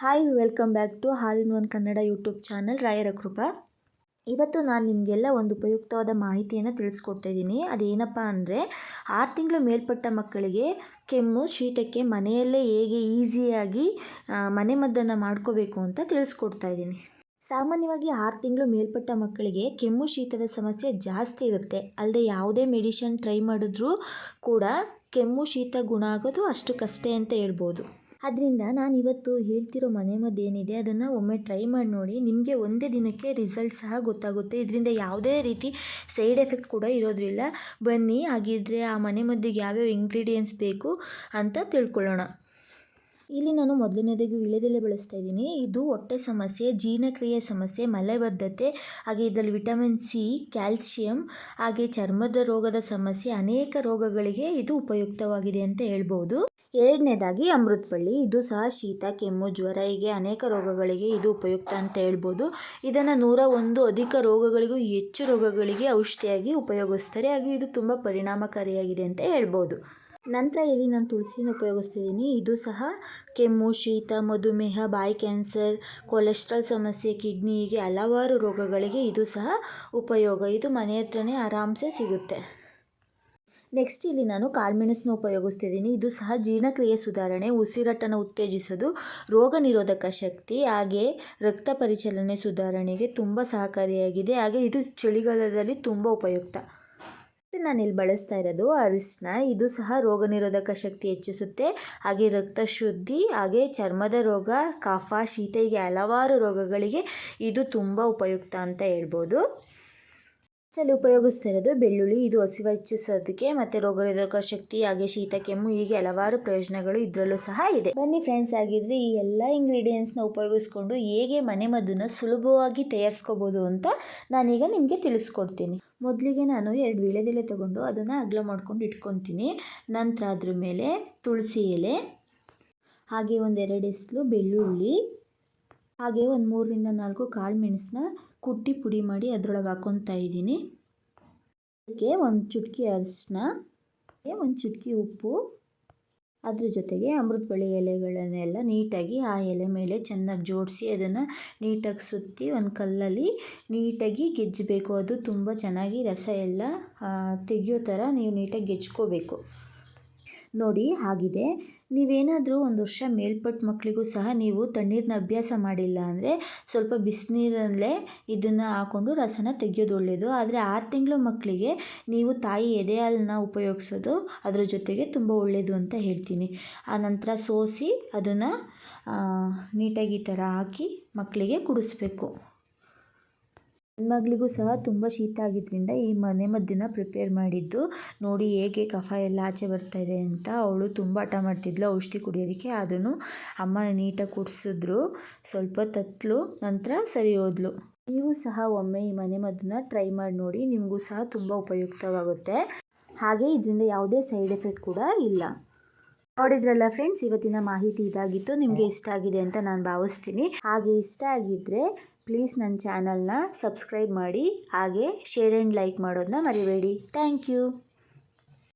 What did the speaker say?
Hi welcome back to all in one Kannada YouTube channel ರಾಯರ ಕೃಪಾ ಇವತ್ತು ನಾನು ನಿಮಗೆಲ್ಲ ಒಂದು ಉಪಯುಕ್ತವಾದ ಮಾಹಿತಿಯನ್ನು ತಿಳಿಸ್ಕೊಡ್ತಾ ಇದ್ದೀನಿ. ಅದೇನಪ್ಪ ಅಂದರೆ, ಆರು ತಿಂಗಳು ಮೇಲ್ಪಟ್ಟ ಮಕ್ಕಳಿಗೆ ಕೆಮ್ಮು, ಶೀತಕ್ಕೆ ಮನೆಯಲ್ಲೇ ಹೇಗೆ ಈಸಿಯಾಗಿ ಮನೆಮದ್ದನ್ನು ಮಾಡ್ಕೋಬೇಕು ಅಂತ ತಿಳಿಸ್ಕೊಡ್ತಾ ಇದ್ದೀನಿ. ಸಾಮಾನ್ಯವಾಗಿ ಆರು ತಿಂಗಳು ಮೇಲ್ಪಟ್ಟ ಮಕ್ಕಳಿಗೆ ಕೆಮ್ಮು, ಶೀತದ ಸಮಸ್ಯೆ ಜಾಸ್ತಿ ಇರುತ್ತೆ. ಅಲ್ಲದೆ ಯಾವುದೇ ಮೆಡಿಷನ್ ಟ್ರೈ ಮಾಡಿದ್ರೂ ಕೂಡ ಕೆಮ್ಮು, ಶೀತ ಗುಣ ಆಗೋದು ಅಷ್ಟಕ್ಕಷ್ಟೇ ಅಂತ ಹೇಳ್ಬೋದು. ಅದರಿಂದ ನಾನು ಇವತ್ತು ಹೇಳ್ತಿರೋ ಮನೆಮದ್ದು ಏನಿದೆ ಅದನ್ನು ಒಮ್ಮೆ ಟ್ರೈ ಮಾಡಿ ನೋಡಿ. ನಿಮಗೆ ಒಂದೇ ದಿನಕ್ಕೆ ರಿಸಲ್ಟ್ ಸಹ ಗೊತ್ತಾಗುತ್ತೆ. ಇದರಿಂದ ಯಾವುದೇ ರೀತಿ ಸೈಡ್ ಎಫೆಕ್ಟ್ ಕೂಡ ಇರೋದ್ರಿಲ್ಲ. ಬನ್ನಿ, ಹಾಗಿದ್ರೆ ಆ ಮನೆಮದ್ದಿಗೆ ಯಾವ್ಯಾವ ಇಂಗ್ರೀಡಿಯೆಂಟ್ಸ್ ಬೇಕು ಅಂತ ತಿಳ್ಕೊಳ್ಳೋಣ. ಇಲ್ಲಿ ನಾನು ಮೊದಲನೇದಾಗಿ ವಿಳೆದೆಲೆ ಬಳಸ್ತಾ ಇದ್ದೀನಿ. ಇದು ಹೊಟ್ಟೆ ಸಮಸ್ಯೆ, ಜೀರ್ಣಕ್ರಿಯೆ ಸಮಸ್ಯೆ, ಮಲಬದ್ಧತೆ, ಹಾಗೆ ಇದರಲ್ಲಿ ವಿಟಮಿನ್ ಸಿ, ಕ್ಯಾಲ್ಸಿಯಂ, ಹಾಗೆ ಚರ್ಮದ ರೋಗದ ಸಮಸ್ಯೆ, ಅನೇಕ ರೋಗಗಳಿಗೆ ಇದು ಉಪಯುಕ್ತವಾಗಿದೆ ಅಂತ ಹೇಳ್ಬೋದು. ಎರಡನೇದಾಗಿ ಅಮೃತಬಳ್ಳಿ ಇದು ಸಹ ಶೀತ, ಕೆಮ್ಮು, ಜ್ವರ, ಹೀಗೆ ಅನೇಕ ರೋಗಗಳಿಗೆ ಇದು ಉಪಯುಕ್ತ ಅಂತ ಹೇಳ್ಬೋದು. ಇದನ್ನು ನೂರ ಒಂದು ಅಧಿಕ ರೋಗಗಳಿಗೂ ಹೆಚ್ಚು ರೋಗಗಳಿಗೆ ಔಷಧಿಯಾಗಿ ಉಪಯೋಗಿಸ್ತಾರೆ. ಹಾಗೆ ಇದು ತುಂಬ ಪರಿಣಾಮಕಾರಿಯಾಗಿದೆ ಅಂತ ಹೇಳ್ಬೋದು. ನಂತರ ಇಲ್ಲಿ ನಾನು ತುಳಸಿನ ಉಪಯೋಗಿಸ್ತಿದ್ದೀನಿ. ಇದು ಸಹ ಕೆಮ್ಮು, ಶೀತ, ಮಧುಮೇಹ, ಬಾಯಿ ಕ್ಯಾನ್ಸರ್, ಕೊಲೆಸ್ಟ್ರಾಲ್ ಸಮಸ್ಯೆ, ಕಿಡ್ನಿ ಹೀಗೆ ಹಲವಾರು ರೋಗಗಳಿಗೆ ಇದು ಸಹ ಉಪಯೋಗ. ಇದು ಮನೆ ಹತ್ರನೇ ಆರಾಮ್ಸೆ ಸಿಗುತ್ತೆ. ನೆಕ್ಸ್ಟ್ ಇಲ್ಲಿ ನಾನು ಕಾಳುಮೆಣಸನ್ನ ಉಪಯೋಗಿಸ್ತಿದ್ದೀನಿ. ಇದು ಸಹ ಜೀರ್ಣಕ್ರಿಯೆ ಸುಧಾರಣೆ ಉಸಿರಾಟನ ಉತ್ತೇಜಿಸೋದು, ರೋಗ ನಿರೋಧಕ ಶಕ್ತಿ, ಹಾಗೆ ರಕ್ತ ಪರಿಚಲನೆ ಸುಧಾರಣೆಗೆ ತುಂಬ ಸಹಕಾರಿಯಾಗಿದೆ. ಹಾಗೆ ಇದು ಚಳಿಗಾಲದಲ್ಲಿ ತುಂಬ ಉಪಯುಕ್ತ. ನಾನು ಇಲ್ಲಿ ಬಳಸ್ತಾ ಇರೋದು ಅರಿಶಿನ. ಇದು ಸಹ ರೋಗ ನಿರೋಧಕ ಶಕ್ತಿ ಹೆಚ್ಚಿಸುತ್ತೆ. ಹಾಗೆ ರಕ್ತ ಶುದ್ಧಿ, ಹಾಗೆ ಚರ್ಮದ ರೋಗ, ಕಫ, ಶೀತ, ಹೀಗೆ ಹಲವಾರು ರೋಗಗಳಿಗೆ ಇದು ತುಂಬ ಉಪಯುಕ್ತ ಅಂತ ಹೇಳ್ಬೋದು. ಹೆಚ್ಚಲ್ಲಿ ಉಪಯೋಗಿಸ್ತಾ ಇರೋದು ಬೆಳ್ಳುಳ್ಳಿ. ಇದು ಹಸಿವು ಹೆಚ್ಚಿಸೋದಕ್ಕೆ ಮತ್ತು ರೋಗನಿರೋಧಕ ಶಕ್ತಿ ಹಾಗೆ ಶೀತ, ಕೆಮ್ಮು ಹೀಗೆ ಹಲವಾರು ಪ್ರಯೋಜನಗಳು ಇದರಲ್ಲೂ ಸಹ ಇದೆ. ಬನ್ನಿ ಫ್ರೆಂಡ್ಸ್ ಆಗಿದ್ರೆ ಈ ಎಲ್ಲ ಇಂಗ್ರೀಡಿಯೆಂಟ್ಸ್ನ ಉಪಯೋಗಿಸ್ಕೊಂಡು ಹೇಗೆ ಮನೆ ಮದ್ದನ್ನ ಸುಲಭವಾಗಿ ತಯಾರಿಸ್ಕೋಬೋದು ಅಂತ ನಾನೀಗ ನಿಮಗೆ ತಿಳಿಸ್ಕೊಡ್ತೀನಿ. ಮೊದಲಿಗೆ ನಾನು ಎರಡು ವೀಳೆದೆಲೆ ತಗೊಂಡು ಅದನ್ನು ಅಗ್ಲ ಮಾಡ್ಕೊಂಡು ಇಟ್ಕೊತೀನಿ. ನಂತರ ಅದ್ರ ಮೇಲೆ ತುಳಸಿ ಎಲೆ, ಹಾಗೆ ಒಂದೆರಡು ಎಸ್ಲು ಬೆಳ್ಳುಳ್ಳಿ ಹಾಗೆ ಒಂದು ಮೂರರಿಂದ ನಾಲ್ಕು ಕಾಳು ಮೆಣಸನ್ನ ಕುಟ್ಟಿ ಪುಡಿ ಮಾಡಿ ಅದರೊಳಗೆ ಹಾಕ್ಕೊತಾ ಇದ್ದೀನಿ. ಅದಕ್ಕೆ ಒಂದು ಚುಟಕಿ ಅರಿಶಿನ ಒಂದು ಚುಟಕಿ ಉಪ್ಪು, ಅದ್ರ ಜೊತೆಗೆ ಬಳ್ಳಿ ಎಲೆಗಳನ್ನೆಲ್ಲ ನೀಟಾಗಿ ಆ ಎಲೆ ಮೇಲೆ ಚೆನ್ನಾಗಿ ಜೋಡಿಸಿ ಅದನ್ನು ನೀಟಾಗಿ ಸುತ್ತಿ ಒಂದು ಕಲ್ಲಲ್ಲಿ ನೀಟಾಗಿ ಗೆಜ್ಜಬೇಕು. ಅದು ತುಂಬ ಚೆನ್ನಾಗಿ ರಸ ಎಲ್ಲ ತೆಗೆಯೋ ಥರ ನೀವು ನೀಟಾಗಿ ಗೆಜ್ಕೋಬೇಕು. ನೋಡಿ ಆಗಿದೆ ನೀವೇನಾದರೂ ಒಂದು ವರ್ಷ ಮೇಲ್ಪಟ್ಟ ಮಕ್ಕಳಿಗೂ ಸಹ ನೀವು ತಣ್ಣೀರನ್ನ ಅಭ್ಯಾಸ ಮಾಡಿಲ್ಲ ಅಂದರೆ ಸ್ವಲ್ಪ ಬಿಸಿನೀರಲ್ಲೇ ಇದನ್ನು ಹಾಕ್ಕೊಂಡು ರಸನ ತೆಗೆಯೋದು ಒಳ್ಳೆಯದು ಆದರೆ ಆರು ತಿಂಗಳು ಮಕ್ಕಳಿಗೆ ನೀವು ತಾಯಿ ಎದೆ ಹಾಲನ್ನ ಉಪಯೋಗಿಸೋದು ಅದರ ಜೊತೆಗೆ ತುಂಬ ಒಳ್ಳೆಯದು ಅಂತ ಹೇಳ್ತೀನಿ. ಆ ನಂತರ ಸೋಸಿ ಅದನ್ನು ನೀಟಾಗಿ ಈ ಥರ ಹಾಕಿ ಮಕ್ಕಳಿಗೆ ಕುಡಿಸ್ಬೇಕು. ಮಗಳಿಗೂ ಸಹ ತುಂಬ ಶೀತ ಆಗಿದ್ದರಿಂದ ಈ ಮನೆ ಮದ್ದನ್ನು ಪ್ರಿಪೇರ್ ಮಾಡಿದ್ದು. ನೋಡಿ ಹೇಗೆ ಕಫ ಎಲ್ಲ ಆಚೆ ಬರ್ತಾ ಇದೆ ಅಂತ. ಅವಳು ತುಂಬ ಹಠ ಮಾಡ್ತಿದ್ಲು. ಔಷಧಿ ಕುಡಿಯೋದಕ್ಕೆ ಆದ್ರೂ ಅಮ್ಮ ನೀಟಾಗಿ ಕುಡಿಸಿದ್ರು. ಸ್ವಲ್ಪ ತತ್ತಲು ನಂತರ ಸರಿ ಹೋದ್ಲು. ನೀವು ಸಹ ಒಮ್ಮೆ ಈ ಮನೆ ಮದ್ದನ್ನ ಟ್ರೈ ಮಾಡಿ ನೋಡಿ. ನಿಮಗೂ ಸಹ ತುಂಬ ಉಪಯುಕ್ತವಾಗುತ್ತೆ. ಹಾಗೆ ಇದರಿಂದ ಯಾವುದೇ ಸೈಡ್ ಎಫೆಕ್ಟ್ ಕೂಡ ಇಲ್ಲ. ನೋಡಿದ್ರಲ್ಲ ಫ್ರೆಂಡ್ಸ್ ಇವತ್ತಿನ ಮಾಹಿತಿ ಇದಾಗಿತ್ತು. ನಿಮಗೆ ಇಷ್ಟ ಆಗಿದೆ ಅಂತ ನಾನು ಭಾವಿಸ್ತೀನಿ. ಹಾಗೆ ಇಷ್ಟ ಆಗಿದ್ದರೆ ಪ್ಲೀಸ್ ನನ್ನ ಚಾನಲ್ನ ಸಬ್ಸ್ಕ್ರೈಬ್ ಮಾಡಿ ಹಾಗೆ ಶೇರ್ ಆ್ಯಂಡ್ ಲೈಕ್ ಮಾಡೋದನ್ನ ಮರಿಬೇಡಿ. Thank you